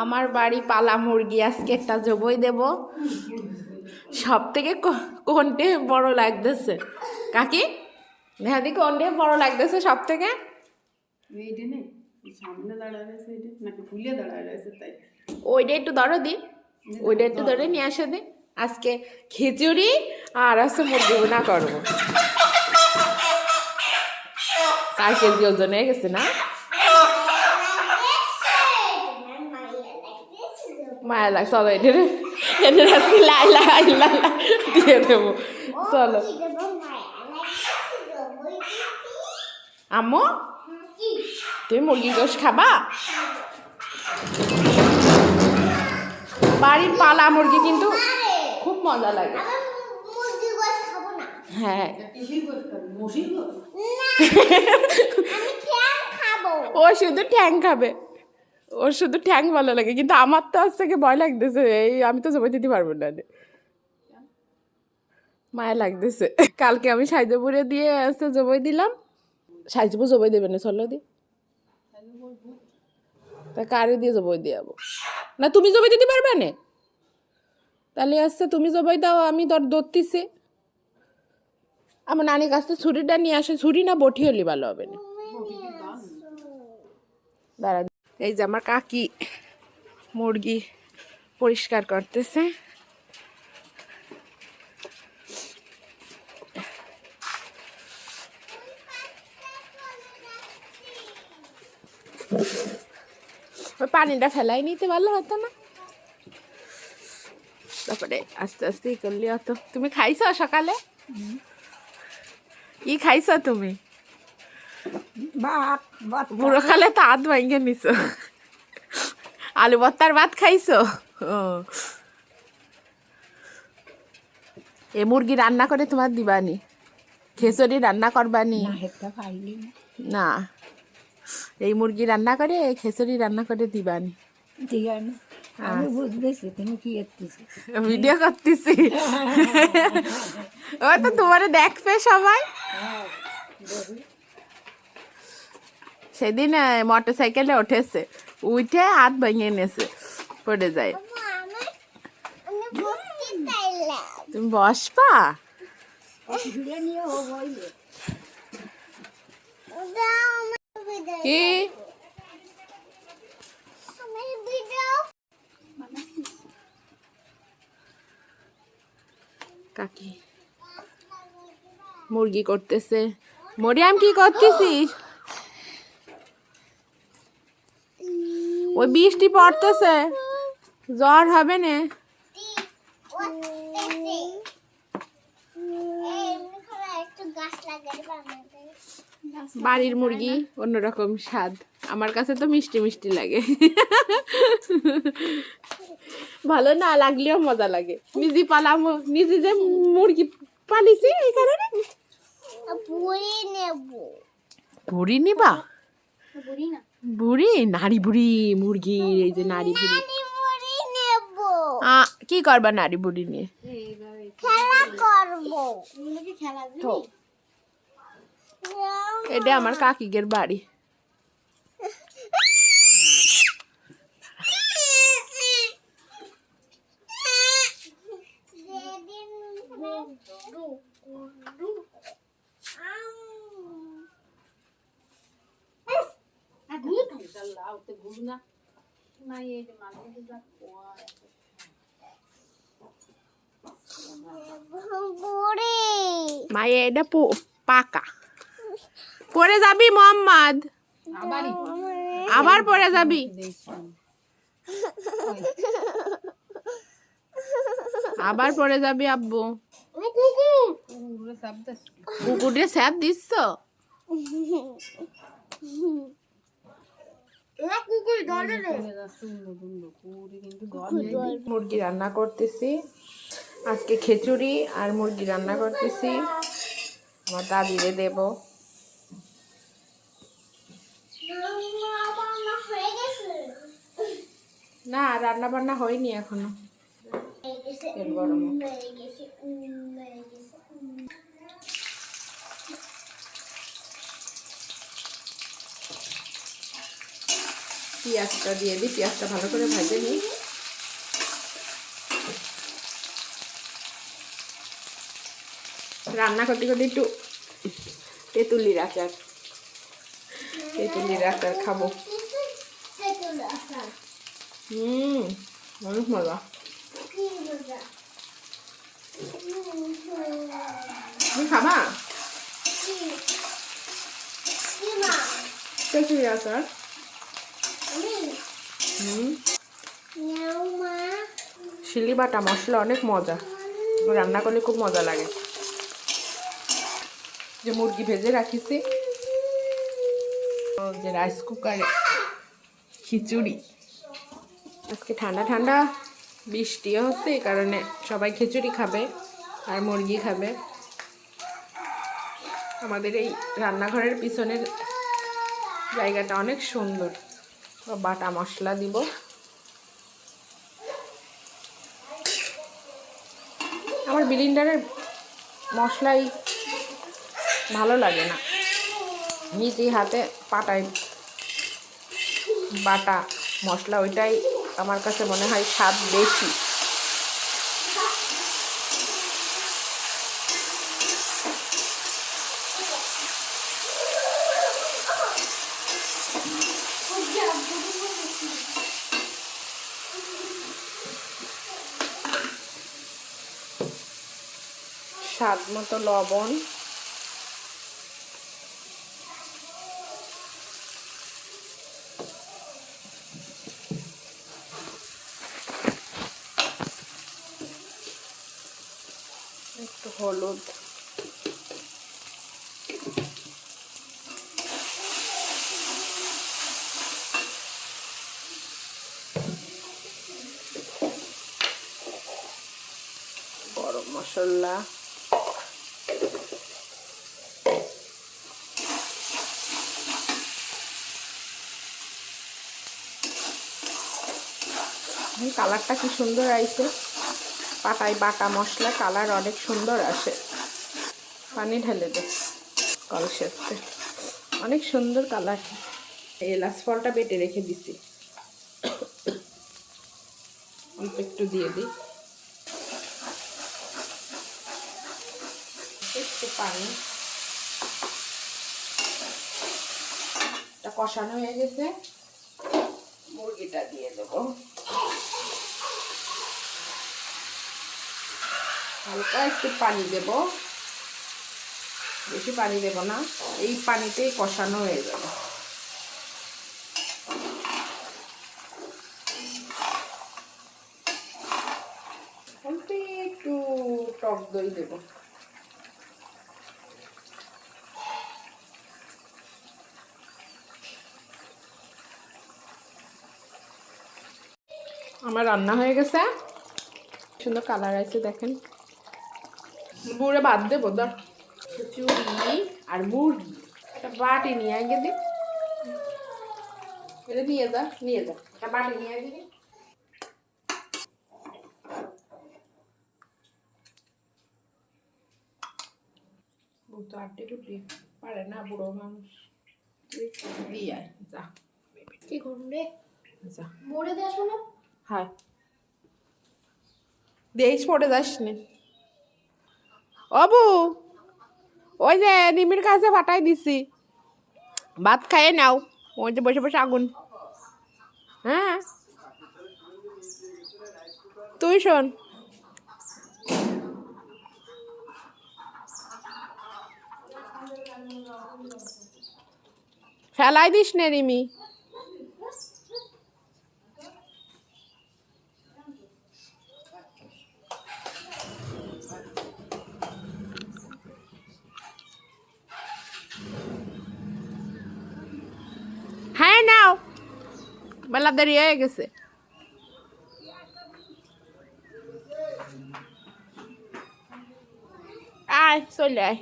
আমার বাড়ি পালা মুরগি আজকে একটা জবই দেব। সব থেকে কোনটে বড় লাগতেছে? কাকি? মেহাদি কোনটে বড় লাগতেছে সব থেকে ওইটা একটু ধরো দি ওইটা একটু ধরে নিয়ে আসে দি। আজকে খিচুড়ি আর আছে মুরগি ভুনা করব। চার কেজি ওজন হয়ে গেছে না? মায়া লাগ চলো এদের এদের আজকে লাই লাই লাই দিয়ে দেবো চলো আম্মু তুমি মুরগি গোশ খাবা বাড়ির পালা মুরগি কিন্তু খুব মজা লাগে হ্যাঁ ও শুধু ঠ্যাং খাবে ওর শুধু ঠ্যাং ভালো লাগে, কিন্তু আমার তো আজ থেকে ভয় লাগতেছে, এই আমি তো জবাই দিতে পারব না। মায়া লাগতেছে। কালকে আমি সাইজপুরে দিয়ে আসতে জবাই দিলাম। সাইজপুর জবাই দেবে না, চলো দি। তা কারে দিয়ে জবাই দিয়ে যাব না, তুমি জবাই দিতে পারবে না? তাহলে আসছে তুমি জবাই দাও, আমি ধর ধরতেছি। আমার নানির কাছ থেকে ছুরিটা নিয়ে আসে, ছুরি না বটি হলে ভালো হবে না। দাঁড়া। এই যে আমার কাকি মুরগি পরিষ্কার করতেছে। পানিটা ফেলাই নিতে ভালো হতো না। তারপরে আস্তে আস্তে ই করলি হতো তুমি খাইছো সকালে? কি খাইছো তুমি? ভাত ভাত বুড়ো খালে তো হাত ভাঙে নিছো। আলু ভর্তার ভাত খাইছো। এ মুরগি রান্না করে তোমার দিবানি? খেসরি রান্না করবানি? না এই মুরগি রান্না করে খেসরি রান্না করে দিবানি। করতেছি? ভিডিও করতেছি। ও তো তোমারে দেখবে সবাই। সেদিন মোটর সাইকেলে উঠেছে। উঠে হাত ভেঙে এনেছে পড়ে যায়। তুমি বসবা? কি? কাকি, মুরগি করতেছে। মরিয়াম, কি করতেছিস? ওই বৃষ্টি পড়তেছে। জ্বর হবে না। বাড়ির মুরগি অন্যরকম স্বাদ। আমার কাছে তো মিষ্টি মিষ্টি লাগে। ভালো না লাগলেও মজা লাগে। নিজে পালাম নিজে যে মুরগি পালিছি এই কারণে। বুড়ি নিবা। বুড়ি নারী বুড়ি মুরগি এই যে নারী বুড়ি। কি করবা নারী বুড়ি নিয়ে? এটা আমার কাকিগের বাড়ি। কোয়া মায়ে এটা পো- পাকা পরে যাবি মোহাম্মদ আবার পরে যাবি আবার পরে যাবি আব্বু কুকুরে স্যাপ দিচ্ছ মুরগি রান্না করতেছি। আজকে খিচুড়ি আর মুরগি রান্না করতেছি। আমার দাদিরে দেব। না রান্না বান্না হয়নি এখনও। তেল গরম। পেঁয়াজটা দিয়ে দিই পেঁয়াজটা ভালো করে ভেজে নিই। রান্না করতে করতে একটু তেঁতুলির আচার তেঁতুলির আচার খাব। হুম অনেক মজা। তুমি খাবা? তেঁতুলির আচার হুম শিলি বাটা মশলা অনেক মজা। রান্না করলে খুব মজা লাগে। যে মুরগি ভেজে রাখিছি। যে রাইস কুকারে খিচুড়ি। আজকে ঠান্ডা ঠান্ডা, বৃষ্টিও হচ্ছে এই কারণে সবাই খিচুড়ি খাবে আর মুরগি খাবে। আমাদের এই রান্নাঘরের পিছনের জায়গাটা অনেক সুন্দর। বাটা মশলা দিব। আমার বিলিন্ডারের মশলাই ভালো লাগে না। নিজে হাতে পাটাই বাটা মশলা, ওইটাই আমার কাছে মনে হয় স্বাদ বেশি। স্বাদ মতো লবণ। একটু হলুদ। গরম মশলা। কালারটা কি সুন্দর আইছে। পাটায় বাটা মশলা, কালার অনেক সুন্দর আসে। পানি ঢেলে দে কলসেতে অনেক সুন্দর কালার। এলাচ ফলটা বেটে রেখে দিছি। অল্প একটু দিয়ে দিই। একটু পানি। কষানো হয়ে গেছে। মুরগিটা দিয়ে দেবো। হালকা একটু পানি দেব। বেশি পানি দেব না, এই পানিতেই কষানো হয়ে যাবে। একটু টক দই দেবো। আমার রান্না হয়ে গেছে। সুন্দর কালার আছে দেখেন। বুড়ে ভাত দেবো ধর। খিচুড়ি আর মুরগি। একটা বাটি নিয়ে আগে দি এটা নিয়ে যা নিয়ে যা। একটা বাটি নিয়ে আগে দি তো আটটি টুটি পারে না বুড়ো মানুষ। দিয়ে যা। কি করুন রে। যা। মোড়ে দিয়ে না হাই দিয়েছ পড়ে যাস নি অবু, ওই যে নিমির কাছে ফাটাই দিছি। ভাত খাইয়ে নাও, ওই যে বসে বসে আগুন। হ্যাঁ? তুই শোন। ফেলাই দিস নে, রিমি হ্যাঁ নাও বেলা দেরি হয়ে গেছে আয় চলে আয়